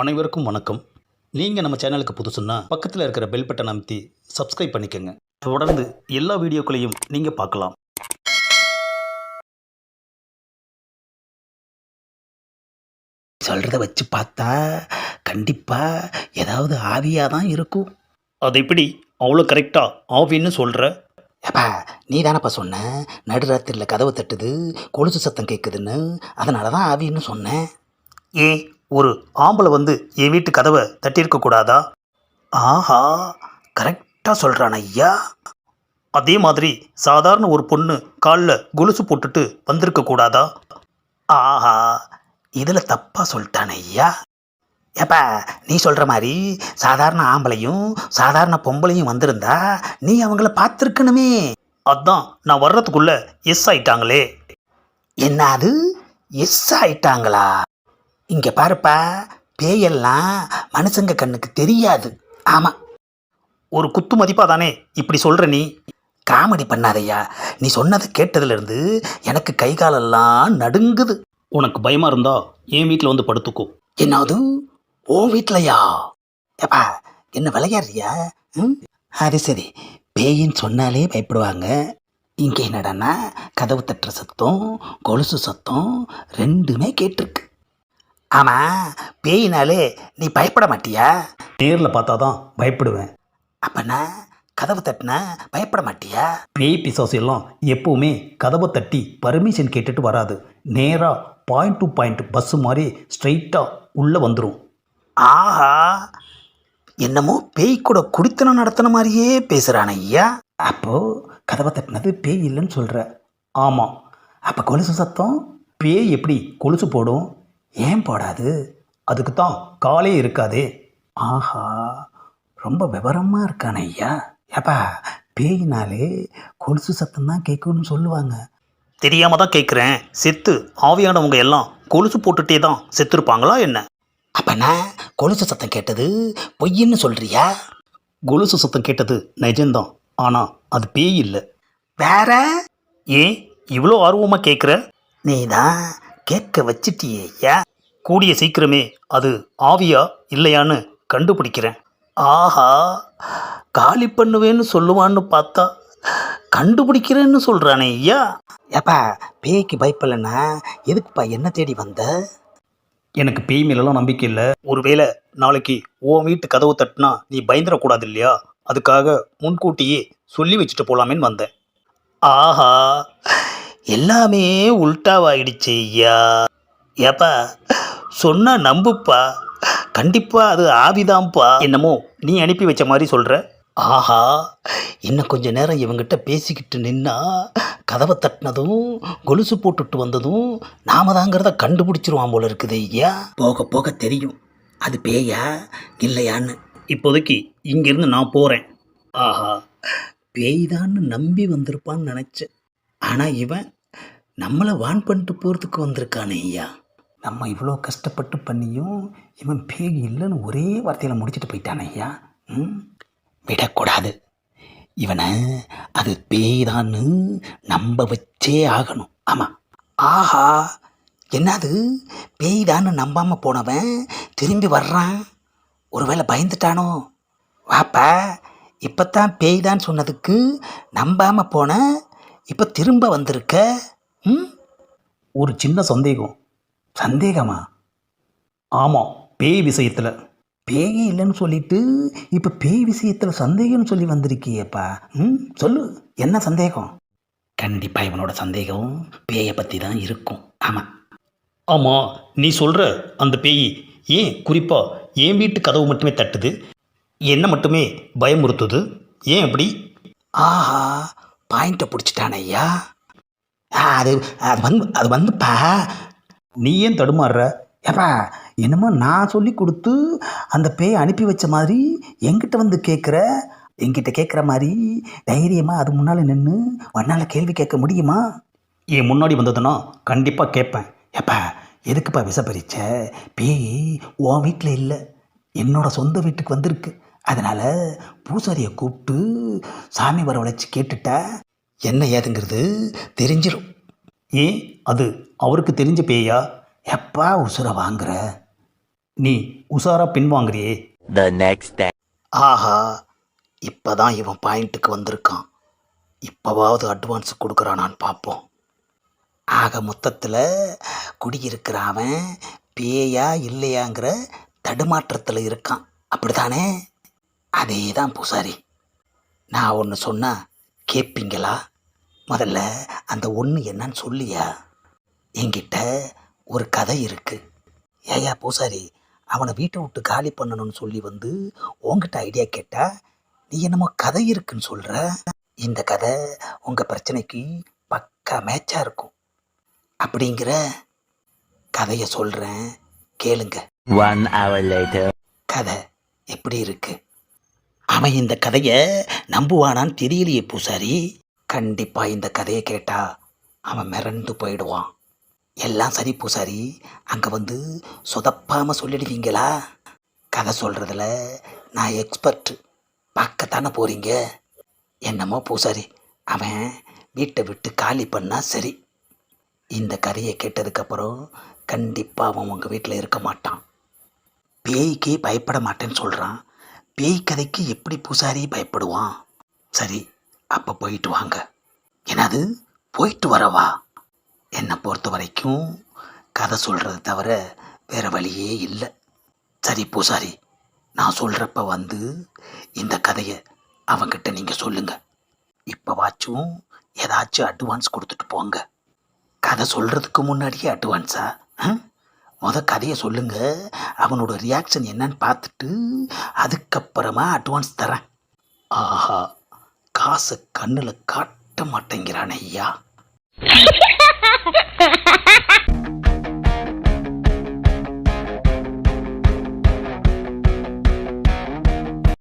அனைவருக்கும் வணக்கம். நீங்கள் நம்ம சேனலுக்கு புதுசுன்னா பக்கத்தில் இருக்கிற பெல் பட்டன் அமைத்தி சப்ஸ்கிரைப் பண்ணிக்கோங்க. தொடர்ந்து எல்லா வீடியோக்களையும் நீங்கள் பார்க்கலாம். சொல்கிறத வச்சு பார்த்தா கண்டிப்பாக ஏதாவது ஆவியாக தான் இருக்கும். அது எப்படி? அவ்வளோ கரெக்டாக ஆவின்னு சொல்கிற ஏப்பா நீ தானப்பா சொன்ன? நடுராத்திரியில் கதவு தட்டுது கொலுசு சத்தம் கேட்குதுன்னு அதனால தான் ஆவின்னு சொன்னேன் ஏன் ஒரு ஆம்பளை வந்து என் வீட்டு கதவை தட்டியிருக்க கூடாதா ஆஹா கரெக்டாக சொல்கிறான் ஐயா. அதே மாதிரி சாதாரண ஒரு பொண்ணு காலில் கொலுசு போட்டுட்டு வந்திருக்க கூடாதா ஆஹா இதில் தப்பாக சொல்லிட்டான் ஐயா. ஏப்பா நீ சொல்கிற மாதிரி சாதாரண ஆம்பளையும் சாதாரண பொம்பளையும் வந்திருந்தா நீ அவங்கள பார்த்துருக்கணுமே. அதான் நான் வர்றதுக்குள்ளே எஸ் ஆயிட்டாங்களே. என்னது எஸ் ஆயிட்டாங்களா? இங்கே பாருப்பா பேயெல்லாம் மனுஷங்க கண்ணுக்கு தெரியாது. ஆமாம் ஒரு குத்து மதிப்பாக தானே இப்படி சொல்கிற நீ. காமெடி பண்ணாதய்யா. நீ சொன்னதை கேட்டதுலேருந்து எனக்கு கை காலெல்லாம் நடுங்குது. உனக்கு பயமாக இருந்தா என் வீட்டில் வந்து படுத்துக்கோ. என்னது? ஓ வீட்லையா? ஏப்பா என்ன விளையாடுறியா? ம்? அது சரி. பேயின்னு சொன்னாலே பயப்படுவாங்க. இங்கே என்னடான்னா கதவு தட்டுற சத்தம் கொலுசு சத்தம் ரெண்டுமே கேட்டிருக்கு. ஆமாம் பேயினாலே நீ பயப்பட மாட்டியா? நேரில் பார்த்தா தான் பயப்படுவேன். அப்பனா கதவு தட்டினா பயப்பட மாட்டியா? பேய் பிசாசு எல்லாம் எப்பவுமே கதவை தட்டி பர்மிஷன் கேட்டுட்டு வராது. நேராக பாயிண்ட் டு பாயிண்ட் பஸ்ஸு மாதிரி ஸ்ட்ரைட்டாக உள்ளே வந்துடும் ஆஹா என்னமோ பேய் கூட குடித்தனம் நடத்தின மாதிரியே பேசுகிறான் ஐயா. அப்போ கதவை தட்டினது பேய் இல்லைன்னு சொல்கிற ஆமாம் அப்போ கொலுசு சத்தம்? பேய் எப்படி கொலுசு போடும்? ஏன் போடாது? அதுக்கு தான் காலே இருக்காதே. ஆஹா ரொம்ப விவரமாக இருக்கான ஐயா. ஏப்பா பேயினாலே கொலுசு சத்தம் தான் கேட்கணும்னு சொல்லுவாங்க. தெரியாம தான் கேட்குறேன். செத்து ஆவியானவங்க எல்லாம் கொலுசு போட்டுட்டே தான் செத்துருப்பாங்களா என்ன? அப்பனா கொலுசு சத்தம் கேட்டது பொய்ன்னு சொல்றியா? கொலுசு சத்தம் கேட்டது நிஜம்தான். ஆனால் அது பேய் இல்லை. வேற? ஏன் இவ்வளோ ஆர்வமாக கேட்குற? நீ தான் கேட்க வச்சிட்டியே ஐயா கூடிய சீக்கிரமே அது ஆவியா இல்லையான்னு கண்டுபிடிக்கிறேன். ஆஹா காலி பண்ணுவேன்னு சொல்லுவான்னு பார்த்தா கண்டுபிடிக்கிறேன்னு சொல்கிறானே ஐயா ஏப்பா பேய்க்கு பயப்படலைன்னா எதுக்குப்பா என்ன தேடி வந்த? எனக்கு பேய் மேலெல்லாம் நம்பிக்கை இல்லை. ஒருவேளை நாளைக்கு உன் வீட்டு கதவு தட்டினா நீ பயந்துடக்கூடாது இல்லையா? அதுக்காக முன்கூட்டியே சொல்லி வச்சுட்டு போகலாமேன்னு வந்தேன். ஆஹா எல்லாமே உல்டாவாயிடுச்சு ஐயா. ஏப்பா சொன்னா நம்புப்பா. கண்டிப்பாக அது ஆவிதான்ப்பா. என்னமோ நீ அனுப்பி வச்ச மாதிரி சொல்கிற ஆஹா இன்னும் கொஞ்ச நேரம் இவங்கிட்ட பேசிக்கிட்டு நின்னா கதவை தட்டினதும் கொலுசு போட்டுட்டு வந்ததும் நாம தாங்கிறத கண்டுபிடிச்சிருவான் போல இருக்குது ஐயா. போக போக தெரியும். அது பேயா இல்லையான்னு. இப்போதைக்கு இங்கிருந்து நான் போகிறேன் ஆஹா. பேய்தான்னு நம்பி வந்திருப்பான்னு நினச்சேன். ஆனால் இவன் நம்மளை வான் பண்ணிட்டு போகிறதுக்கு வந்திருக்கானே ஐயா. நம்ம இவ்வளோ கஷ்டப்பட்டு பண்ணியும் இவன் பேய் இல்லைன்னு ஒரே வார்த்தையில் முடிச்சுட்டு போயிட்டானே ஐயா. ம்? விடக்கூடாது. இவனை அது பேய்தான்னு நம்ப வச்சே ஆகணும். ஆமாம் ஆஹா என்னது? பேய்தான்னு நம்பாமல் போனவன் திரும்பி வர்றான்? ஒருவேளை பயந்துட்டானோ? வாப்பா இப்போத்தான் பேய்தான் சொன்னதுக்கு நம்பாமல் போன இப்போ திரும்ப வந்திருக்க? ம்? ஒரு சின்ன சந்தேகம். சந்தேகமா? ஆமாம் பேய் விஷயத்தில். பேய் இல்லைன்னு சொல்லிட்டு இப்போ பேய் விஷயத்தில் சந்தேகம்னு சொல்லி வந்திருக்கியேப்பா. ம் சொல்லு என்ன சந்தேகம்? கண்டிப்பாக இவனோட சந்தேகம் பேயை பற்றி தான் இருக்கும். ஆமாம் ஆமாம் நீ சொல்கிற அந்த பேய் ஏன் குறிப்பாக என் வீட்டு கதவு மட்டுமே தட்டுது? என்ன மட்டுமே பயமுறுத்துது? ஏன் அப்படி? ஆஹா பாயிண்ட்டை பிடிச்சிட்டான ஐயா ஆ, அது அது வந்து அது வந்துப்பா. நீ ஏன் தடுமாறுற? ஏப்பா என்னமோ நான் சொல்லி கொடுத்து அந்த பேயை அனுப்பி வச்ச மாதிரி என்கிட்ட வந்து கேட்குற என்கிட்ட கேட்குற மாதிரி தைரியமாக அது முன்னால் நின்று உன்னால் கேள்வி கேட்க முடியுமா? என் முன்னாடி வந்ததுன்னா கண்டிப்பாக கேட்பேன் ஏப்பா எதுக்குப்பா விசப்பறிச்ச பேய் உன் வீட்டில் இல்லை. என்னோட சொந்த வீட்டுக்கு வந்திருக்கு. அதனால் பூசாரியை கூப்பிட்டு சாமி வரவழைச்சி கேட்டுட்டா என்ன ஏதுங்கிறது தெரிஞ்சிடும் ஏன்? அது அவருக்கு தெரிஞ்ச பேயா? எப்பா உசுரை வாங்குற? நீ உஷாரா பின்வாங்குறியே next day. ஆஹா இப்பதான் இவன் பாயிண்ட்டுக்கு வந்திருக்கான். இப்போவாவது அட்வான்ஸ் கொடுக்குறானான்னு பார்ப்போம் ஆக மொத்தத்தில் குடியிருக்கிற அவன் பேயா இல்லையாங்கிற தடுமாற்றத்தில் இருக்கான். அப்படிதானே அதே தான் பூசாரி. நான் ஒன்று சொன்னால் கேட்பீங்களா முதல்ல அந்த ஒன்று என்னன்னு சொல்லியா? என்கிட்ட ஒரு கதை இருக்கு. ஏயா பூசாரி அவனை வீட்டை விட்டு காலி பண்ணணும்னு சொல்லி வந்து உன்கிட்ட ஐடியா கேட்டா நீ என்னமோ கதை இருக்குன்னு சொல்ற? இந்த கதை உங்கள் பிரச்சனைக்கு பக்கா மேட்சாக இருக்கும். அப்படிங்கிற கதையை சொல்கிறேன் கேளுங்க. Later. கதை எப்படி இருக்கு? அவன் இந்த கதையை நம்புவானான்னு தெரியலையே பூசாரி. கண்டிப்பாக இந்த கதையை கேட்டால் அவன் மிரண்டு போயிடுவான். எல்லாம் சரி பூசாரி. அங்கே வந்து சொதப்பாமல் சொல்லிடுவீங்களா? கதை சொல்கிறதுல நான் எக்ஸ்பர்ட்டு பார்க்கத்தானே போகிறீங்க என்னமோ பூசாரி. அவன் வீட்டை விட்டு காலி பண்ணால் சரி. இந்த கதையை கேட்டதுக்கப்புறம் கண்டிப்பாக அவன் உங்கள் வீட்டில் இருக்க மாட்டான். பேய்க்கே பயப்பட மாட்டேன்னு சொல்கிறான் பேய் கதைக்கு எப்படி பூசாரி பயப்படுவான்? சரி அப்போ போயிட்டு வாங்க. என்னது? போயிட்டு வரவா? என்னை பொறுத்த வரைக்கும் கதை சொல்கிறத தவிர வேற வழியே இல்லை. சரி பூசாரி நான் சொல்கிறப்ப வந்து இந்த கதையை அவங்கிட்ட நீங்கள் சொல்லுங்கள் இப்போவாச்சும் ஏதாச்சும் அட்வான்ஸ் கொடுத்துட்டு போங்க. கதை சொல்கிறதுக்கு முன்னாடியே அட்வான்ஸா ஆ? முத கதையை சொல்லுங்க. அவனோட ரியாக்ஷன் என்னன்னு பார்த்துட்டு அதுக்கப்புறமா அட்வான்ஸ் தரேன். ஆஹா காசை கண்ணில் காட்ட மாட்டேங்கிறான் ஐயா.